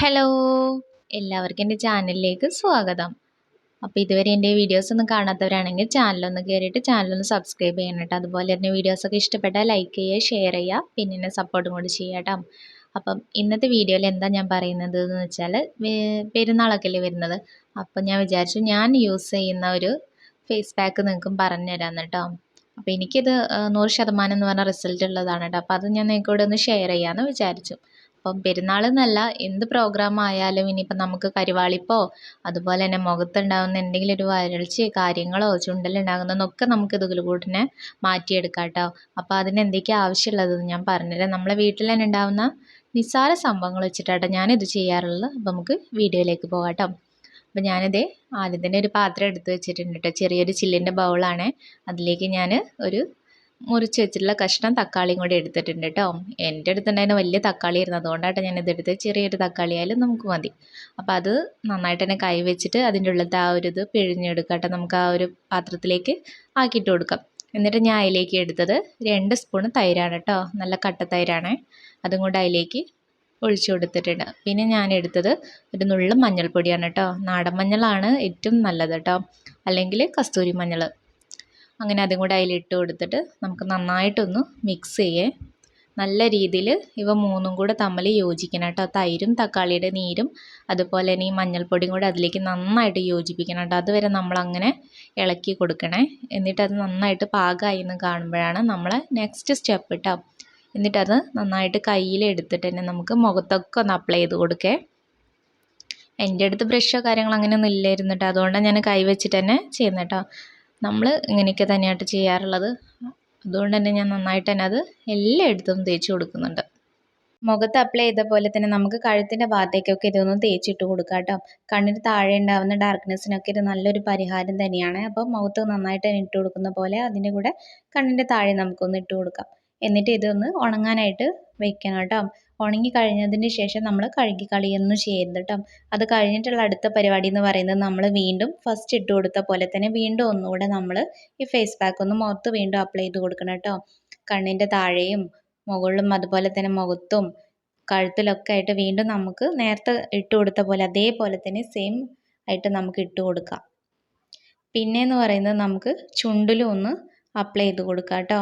Hello എല്ലാവർക്കും എന്റെ ചാനലിലേക്ക് സ്വാഗതം. അപ്പോൾ ഇതുവരെ എന്റെ വീഡിയോസ് ഒന്നും കാണാത്തവരാണെങ്കിൽ ചാനലൊന്ന് കയറിയിട്ട് ചാനലൊന്ന് സബ്സ്ക്രൈബ് ചെയ്യണം കേട്ടോ അതുപോലെ തന്നെ വീഡിയോസൊക്കെ ഇഷ്ടപ്പെട്ടാൽ ലൈക്ക് ചെയ്യുക ഷെയർ ചെയ്യുക പിന്നെ എന്നെ സപ്പോർട്ടും കൂടി കേട്ടോ അപ്പം ഇന്നത്തെ വീഡിയോയിൽ എന്താ ഞാൻ പറയുന്നത് എന്ന് വെച്ചാൽ പെരുന്നാളൊക്കെ അല്ലേ വരുന്നത്? അപ്പം ഞാൻ വിചാരിച്ചു ഞാൻ യൂസ് ചെയ്യുന്ന ഒരു ഫേസ് പാക്ക് നിങ്ങൾക്കും പറഞ്ഞു തരാം കേട്ടോ അപ്പോൾ എനിക്കിത് നൂറ് ശതമാനം എന്ന് പറഞ്ഞ റിസൾട്ട് ഉള്ളതാണ് കേട്ടോ അപ്പോൾ അത് ഞാൻ നിങ്ങൾക്കൂടെ ഒന്ന് ഷെയർ ചെയ്യാമെന്ന് വിചാരിച്ചു. അപ്പം പെരുന്നാളെന്നല്ല എന്ത് പ്രോഗ്രാം ആയാലും ഇനിയിപ്പം നമുക്ക് കരിവാളിപ്പോ അതുപോലെ തന്നെ മുഖത്തുണ്ടാകുന്ന എന്തെങ്കിലും ഒരു വരൾച്ചയോ കാര്യങ്ങളോ ചുണ്ടലുണ്ടാകുന്നതൊക്കെ നമുക്ക് കൂട്ടിനെ മാറ്റിയെടുക്കാം കേട്ടോ അപ്പോൾ അതിന് എന്തൊക്കെയാണ് ആവശ്യമുള്ളതെന്ന് ഞാൻ പറഞ്ഞുതരാം. നമ്മളെ വീട്ടിൽ തന്നെ ഉണ്ടാകുന്ന നിസ്സാര സംഭവങ്ങൾ വെച്ചിട്ടാട്ടോ ഞാനിത് ചെയ്യാറുള്ളത്. അപ്പോൾ നമുക്ക് വീഡിയോയിലേക്ക് പോകാം കേട്ടോ അപ്പോൾ ഞാനിത് ആദ്യം തന്നെ ഒരു പാത്രം എടുത്ത് വെച്ചിട്ടുണ്ട് കേട്ടോ ചെറിയൊരു ചില്ലിന്റെ ബൗളാണ്. അതിലേക്ക് ഞാൻ ഒരു മുറിച്ച് വെച്ചിട്ടുള്ള കഷ്ണം തക്കാളിയും കൂടി എടുത്തിട്ടുണ്ട് കേട്ടോ. എന്റെ അടുത്തുണ്ടായിരുന്ന വലിയ തക്കാളി ആയിരുന്നു. അതുകൊണ്ടായിട്ട് ഞാൻ ഇതെടുത്ത് ചെറിയൊരു തക്കാളി ആയാലും നമുക്ക് മതി. അപ്പോൾ അത് നന്നായിട്ട് തന്നെ കൈ വെച്ചിട്ട് അതിന്റെ ഉള്ളത്തെ ആ ഒരു ഇത് പിഴിഞ്ഞെടുക്കാം കേട്ടോ. നമുക്ക് ആ ഒരു പാത്രത്തിലേക്ക് ആക്കിയിട്ട് കൊടുക്കാം. എന്നിട്ട് ഞാൻ അതിലേക്ക് എടുത്തത് രണ്ട് സ്പൂണ് തൈരാണ് കേട്ടോ. നല്ല കട്ട തൈരാണ്. അതും കൂടെ അതിലേക്ക് ഒഴിച്ചു കൊടുത്തിട്ടുണ്ട്. പിന്നെ ഞാൻ എടുത്തത് ഒരു നുള്ള മഞ്ഞൾപ്പൊടിയാണ് കേട്ടോ. നാടൻ മഞ്ഞളാണ് ഏറ്റവും നല്ലത് കേട്ടോ. അല്ലെങ്കിൽ കസ്തൂരി മഞ്ഞൾ അങ്ങനെ അതും കൂടെ അതിലിട്ട് കൊടുത്തിട്ട് നമുക്ക് നന്നായിട്ടൊന്ന് മിക്സ് ചെയ്യേ. നല്ല രീതിയിൽ ഇവ മൂന്നും കൂടെ തമ്മിൽ യോജിക്കണം കേട്ടോ. തൈരും തക്കാളിയുടെ നീരും അതുപോലെ തന്നെ ഈ മഞ്ഞൾപ്പൊടിയും കൂടെ അതിലേക്ക് നന്നായിട്ട് യോജിപ്പിക്കണം കേട്ടോ. അതുവരെ നമ്മളങ്ങനെ ഇളക്കി കൊടുക്കണേ. എന്നിട്ട് അത് നന്നായിട്ട് പാകമായി എന്ന് കാണുമ്പോഴാണ് നമ്മൾ നെക്സ്റ്റ് സ്റ്റെപ്പ് കേട്ടോ എന്നിട്ടത് നന്നായിട്ട് കയ്യിൽ എടുത്തിട്ട് തന്നെ നമുക്ക് മുഖത്തൊക്കെ ഒന്ന് അപ്ലൈ ചെയ്ത് കൊടുക്കേ. എന്റെ അടുത്ത് ബ്രഷോ കാര്യങ്ങളോ അങ്ങനെയൊന്നും ഇല്ലായിരുന്നു കേട്ടോ. അതുകൊണ്ടാണ് ഞാൻ കൈ വെച്ചിട്ട് തന്നെ ചെയ്യുന്നത് കേട്ടോ. നമ്മൾ ഇങ്ങനെയൊക്കെ തന്നെയായിട്ട് ചെയ്യാറുള്ളത്. അതുകൊണ്ട് തന്നെ ഞാൻ നന്നായിട്ട് തന്നെ അത് എല്ലായിടത്തും തേച്ച് കൊടുക്കുന്നുണ്ട്. മുഖത്ത് അപ്ലൈ ചെയ്ത പോലെ തന്നെ നമുക്ക് കഴുത്തിന്റെ ഭാഗത്തേക്കൊക്കെ ഇതൊന്ന് തേച്ചിട്ട് കൊടുക്കാം കേട്ടോ. കണ്ണിന് താഴെ ഉണ്ടാകുന്ന ഡാർക്ക്നെസ്സിനൊക്കെ ഇത് നല്ലൊരു പരിഹാരം തന്നെയാണ്. അപ്പോൾ മുഖത്ത് നന്നായിട്ട് ഇട്ട് കൊടുക്കുന്ന പോലെ അതിന്റെ കൂടെ കണ്ണിന്റെ താഴെ നമുക്കൊന്ന് ഇട്ട് കൊടുക്കാം. എന്നിട്ട് ഇതൊന്ന് ഉണങ്ങാനായിട്ട് വെക്കണം കേട്ടോ. ഉണങ്ങി കഴിഞ്ഞതിന് ശേഷം നമ്മൾ കഴുകി കളിയൊന്നും ചെയ്യരുത് കേട്ടോ അത് കഴിഞ്ഞിട്ടുള്ള അടുത്ത പരിപാടി എന്ന് പറയുന്നത് നമ്മൾ വീണ്ടും ഫസ്റ്റ് ഇട്ട് കൊടുത്ത പോലെ തന്നെ വീണ്ടും ഒന്നുകൂടെ നമ്മൾ ഈ ഫേസ് പാക്ക് ഒന്ന് മുഖത്ത് വീണ്ടും അപ്ലൈ ചെയ്ത് കൊടുക്കണം കേട്ടോ കണ്ണിന്റെ താഴെയും മുകളിലും അതുപോലെ തന്നെ മുഖത്തും കഴുത്തിലൊക്കെ ആയിട്ട് വീണ്ടും നമുക്ക് നേരത്തെ ഇട്ട് കൊടുത്ത പോലെ അതേപോലെ തന്നെ സെയിം ആയിട്ട് നമുക്ക് ഇട്ട് കൊടുക്കാം. പിന്നെയെന്ന് പറയുന്നത് നമുക്ക് ചുണ്ടിലും ഒന്ന് അപ്ലൈ ചെയ്ത് കൊടുക്കാം കേട്ടോ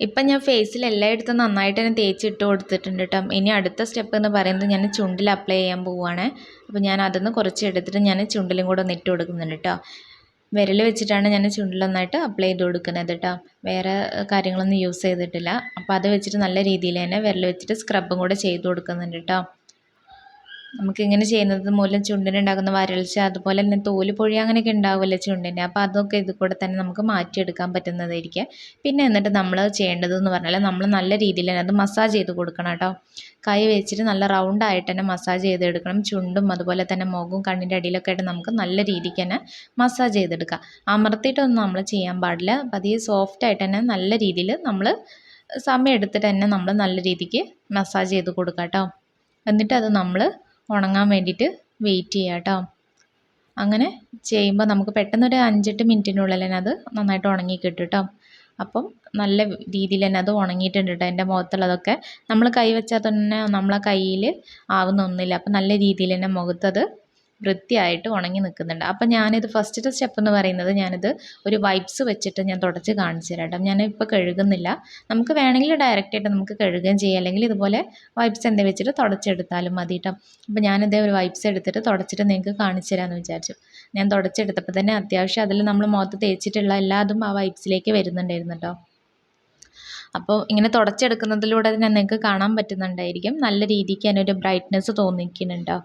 ഇപ്പം ഞാൻ ഫേസിൽ എല്ലായിടത്തും നന്നായിട്ട് തന്നെ തേച്ചിട്ട് കൊടുത്തിട്ടുണ്ട് കേട്ടോ. ഇനി അടുത്ത സ്റ്റെപ്പ് എന്ന് പറയുന്നത് ഞാൻ ചുണ്ടിൽ അപ്ലൈ ചെയ്യാൻ പോവുകയാണ്. അപ്പോൾ ഞാൻ അതൊന്ന് കുറച്ച് എടുത്തിട്ട് ഞാൻ ചുണ്ടിലും കൂടെ ഒന്ന് ഇട്ട് കൊടുക്കുന്നുണ്ട് കേട്ടോ. വിരൽ വെച്ചിട്ടാണ് ഞാൻ ചുണ്ടിൽ നന്നായിട്ട് അപ്ലൈ ചെയ്ത് കൊടുക്കുന്നത് കേട്ടോ. വേറെ കാര്യങ്ങളൊന്നും യൂസ് ചെയ്തിട്ടില്ല. അപ്പോൾ അത് വെച്ചിട്ട് നല്ല രീതിയിൽ തന്നെ വിരൽ വെച്ചിട്ട് സ്ക്രബും കൂടെ ചെയ്ത് കൊടുക്കുന്നുണ്ട് കേട്ടോ. നമുക്കിങ്ങനെ ചെയ്യുന്നത് മൂലം ചുണ്ടിനുണ്ടാകുന്ന വരൾച്ച അതുപോലെ തന്നെ തോൽ പൊഴി അങ്ങനെയൊക്കെ ഉണ്ടാവുമല്ലോ ചുണ്ടിന്. അപ്പോൾ അതൊക്കെ ഇത് കൂടെ തന്നെ നമുക്ക് മാറ്റിയെടുക്കാൻ പറ്റുന്നതായിരിക്കും. പിന്നെ എന്നിട്ട് നമ്മൾ ചെയ്യേണ്ടതെന്ന് പറഞ്ഞാൽ നമ്മൾ നല്ല രീതിയിൽ തന്നെ അത് മസാജ് ചെയ്ത് കൊടുക്കണം കേട്ടോ. കൈ വെച്ചിട്ട് നല്ല റൗണ്ടായിട്ട് തന്നെ മസാജ് ചെയ്തെടുക്കണം. ചുണ്ടും അതുപോലെ തന്നെ മുഖവും കണ്ണിന്റെ അടിയിലൊക്കെ ആയിട്ട് നമുക്ക് നല്ല രീതിക്ക് തന്നെ മസാജ് ചെയ്തെടുക്കാം. അമർത്തിയിട്ടൊന്നും നമ്മൾ ചെയ്യാൻ പാടില്ല. പതിയെ സോഫ്റ്റായിട്ട് തന്നെ നല്ല രീതിയിൽ നമ്മൾ സമയം എടുത്തിട്ട് തന്നെ നമ്മൾ നല്ല രീതിക്ക് മസാജ് ചെയ്ത് കൊടുക്കാം കേട്ടോ. എന്നിട്ട് അത് നമ്മൾ ഉണങ്ങാൻ വേണ്ടിയിട്ട് വെയിറ്റ് ചെയ്യുക കേട്ടോ അങ്ങനെ ചെയ്യുമ്പോൾ നമുക്ക് പെട്ടെന്നൊരു അഞ്ചെട്ട് മിനിറ്റിനുള്ളിൽ തന്നെ അത് നന്നായിട്ട് ഉണങ്ങി കിട്ടും കേട്ടോ അപ്പം നല്ല രീതിയിൽ തന്നെ അത് ഉണങ്ങിയിട്ടുണ്ട് കേട്ടോ എന്റെ മുഖത്തുള്ളതൊക്കെ. നമ്മൾ കൈ വെച്ചാൽ തന്നെ നമ്മളെ കയ്യിൽ ആവുന്നൊന്നുമില്ല അപ്പം നല്ല രീതിയിൽ തന്നെ മുഖത്തത് വൃത്തിയായിട്ട് ഉണങ്ങി നിൽക്കുന്നുണ്ട്. അപ്പം ഞാനിത് ഫസ്റ്റത്തെ സ്റ്റെപ്പ് എന്ന് പറയുന്നത് ഞാനിത് ഒരു വൈപ്സ് വെച്ചിട്ട് ഞാൻ തുടച്ച് കാണിച്ചു തരാം കേട്ടോ. ഞാനിപ്പോൾ കഴുകുന്നില്ല. നമുക്ക് വേണമെങ്കിൽ ഡയറക്റ്റായിട്ട് നമുക്ക് കഴുകുകയും ചെയ്യാം. അല്ലെങ്കിൽ ഇതുപോലെ വൈപ്സ് എന്തെങ്കിലും വെച്ചിട്ട് തുടച്ചെടുത്താലും മതി കേട്ടോ. അപ്പോൾ ഞാനിതേ ഒരു വൈപ്സ് എടുത്തിട്ട് തുടച്ചിട്ട് നിങ്ങൾക്ക് കാണിച്ചു തരാമെന്ന് വിചാരിച്ചു. ഞാൻ തുടച്ചെടുത്തപ്പോൾ തന്നെ അത്യാവശ്യം അതിൽ നമ്മൾ മുഖത്ത് തേച്ചിട്ടുള്ള എല്ലാതും ആ വൈപ്സിലേക്ക് വരുന്നുണ്ടായിരുന്നു കേട്ടോ. അപ്പോൾ ഇങ്ങനെ തുടച്ചെടുക്കുന്നതിലൂടെ തന്നെ നിങ്ങൾക്ക് കാണാൻ പറ്റുന്നുണ്ടായിരിക്കും. നല്ല രീതിക്ക് അതിനൊരു ബ്രൈറ്റ്നെസ് തോന്നിക്കുന്നുണ്ടോ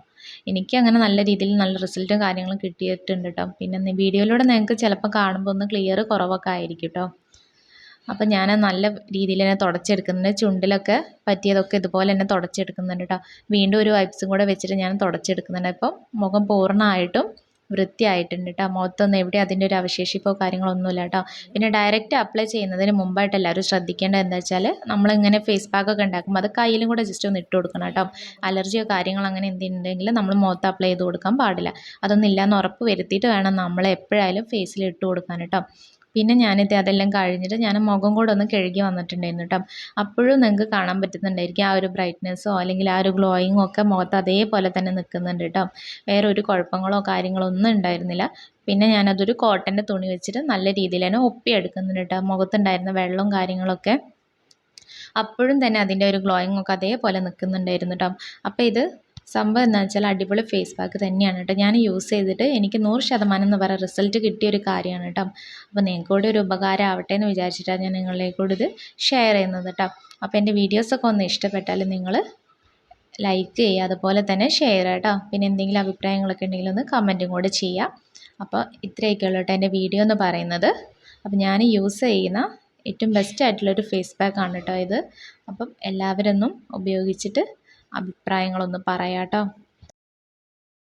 എനിക്ക് അങ്ങനെ നല്ല രീതിയിൽ നല്ല റിസൾട്ടും കാര്യങ്ങളും കിട്ടിയിട്ടുണ്ട് കേട്ടോ പിന്നെ വീഡിയോയിലൂടെ നിങ്ങൾക്ക് ചിലപ്പോൾ കാണുമ്പോൾ ഒന്ന് ക്ലിയർ കുറവൊക്കെ ആയിരിക്കും കേട്ടോ അപ്പം ഞാൻ നല്ല രീതിയിൽ തന്നെ തുടച്ചെടുക്കുന്നുണ്ട്. ചുണ്ടിലൊക്കെ പറ്റിയതൊക്കെ ഇതുപോലെ തന്നെ തുടച്ചെടുക്കുന്നുണ്ട് കേട്ടോ വീണ്ടും ഒരു വൈപ്സും കൂടെ വെച്ചിട്ട് ഞാൻ തുടച്ചെടുക്കുന്നുണ്ട്. അപ്പം മുഖം പൂർണമായിട്ടും വൃത്തിയായിട്ടുണ്ട് കേട്ടോ മുഖത്തൊന്നും എവിടെ അതിന്റെ ഒരു അവശേഷിപ്പോ കാര്യങ്ങളൊന്നുമില്ല കേട്ടോ പിന്നെ ഡയറക്റ്റ് അപ്ലൈ ചെയ്യുന്നതിന് മുമ്പായിട്ട് എല്ലാവരും ശ്രദ്ധിക്കേണ്ടത് എന്താ വെച്ചാൽ നമ്മളിങ്ങനെ ഫേസ് പാക്കൊക്കെ ഉണ്ടാക്കുമ്പോൾ അത് കയ്യിലും കൂടെ ജസ്റ്റ് ഒന്ന് ഇട്ട് കൊടുക്കണം കേട്ടോ അലർജിയോ കാര്യങ്ങളോ അങ്ങനെ എന്തുണ്ടെങ്കിൽ നമ്മൾ മുഖത്ത് അപ്ലൈ ചെയ്ത് കൊടുക്കാൻ പാടില്ല. അതൊന്നും ഇല്ലയെന്ന് ഉറപ്പ് വരുത്തിയിട്ട് വേണം നമ്മൾ എപ്പോഴായാലും ഫേസിൽ ഇട്ട് കൊടുക്കാൻ കേട്ടോ പിന്നെ ഞാനിത് അതെല്ലാം കഴിഞ്ഞിട്ട് ഞാൻ മുഖം കൂടെ ഒന്ന് കഴുകി വന്നിട്ടുണ്ടായിരുന്നു കേട്ടോ അപ്പോഴും നിങ്ങൾക്ക് കാണാൻ പറ്റുന്നുണ്ടായിരിക്കും ആ ഒരു ബ്രൈറ്റ്നെസ്സോ അല്ലെങ്കിൽ ആ ഒരു ഗ്ലോയിങ്ങോ ഒക്കെ മുഖത്ത് അതേപോലെ തന്നെ നിൽക്കുന്നുണ്ട് കേട്ടോ വേറെ ഒരു കുഴപ്പങ്ങളോ കാര്യങ്ങളോ ഒന്നും ഉണ്ടായിരുന്നില്ല. പിന്നെ ഞാനതൊരു കോട്ടന്റെ തുണി വെച്ചിട്ട് നല്ല രീതിയിൽ തന്നെ ഒപ്പിയെടുക്കുന്നുണ്ട് കേട്ടോ മുഖത്തുണ്ടായിരുന്ന വെള്ളവും കാര്യങ്ങളൊക്കെ അപ്പോഴും തന്നെ അതിന്റെ ഒരു ഗ്ലോയിങ്ങൊക്കെ അതേപോലെ നിൽക്കുന്നുണ്ടായിരുന്നു കേട്ടോ അപ്പോൾ ഇത് സംഭവം എന്താ വെച്ചാൽ അടിപൊളി ഫേസ് പാക്ക് തന്നെയാണ് കേട്ടോ. ഞാൻ യൂസ് ചെയ്തിട്ട് എനിക്ക് നൂറ് ശതമാനം എന്ന് പറയുന്ന റിസൾട്ട് കിട്ടിയ ഒരു കാര്യമാണ് കേട്ടോ. അപ്പോൾ നിങ്ങൾക്ക് കൂടി ഒരു ഉപകാരം ആവട്ടെ എന്ന് വിചാരിച്ചിട്ടാണ് ഞാൻ നിങ്ങളിലേക്ക് കൂടി ഇത് ഷെയർ ചെയ്യുന്നത് കേട്ടോ. അപ്പോൾ എന്റെ വീഡിയോസൊക്കെ ഒന്ന് ഇഷ്ടപ്പെട്ടാൽ നിങ്ങൾ ലൈക്ക് ചെയ്യുക അതുപോലെ തന്നെ ഷെയർ കേട്ടോ. പിന്നെ എന്തെങ്കിലും അഭിപ്രായങ്ങളൊക്കെ ഉണ്ടെങ്കിൽ ഒന്ന് കമന്റും കൂടെ ചെയ്യുക അപ്പോൾ ഇത്രയൊക്കെ ഉള്ളു കേട്ടോ എന്റെ വീഡിയോ എന്ന് പറയുന്നത്. അപ്പോൾ ഞാൻ യൂസ് ചെയ്യുന്ന ഏറ്റവും ബെസ്റ്റ് ആയിട്ടുള്ളൊരു ഫേസ് പാക്കാണ് കേട്ടോ ഇത്. അപ്പം എല്ലാവരൊന്നും ഉപയോഗിച്ചിട്ട് അഭിപ്രായങ്ങളൊന്ന് പറയാം കേട്ടോ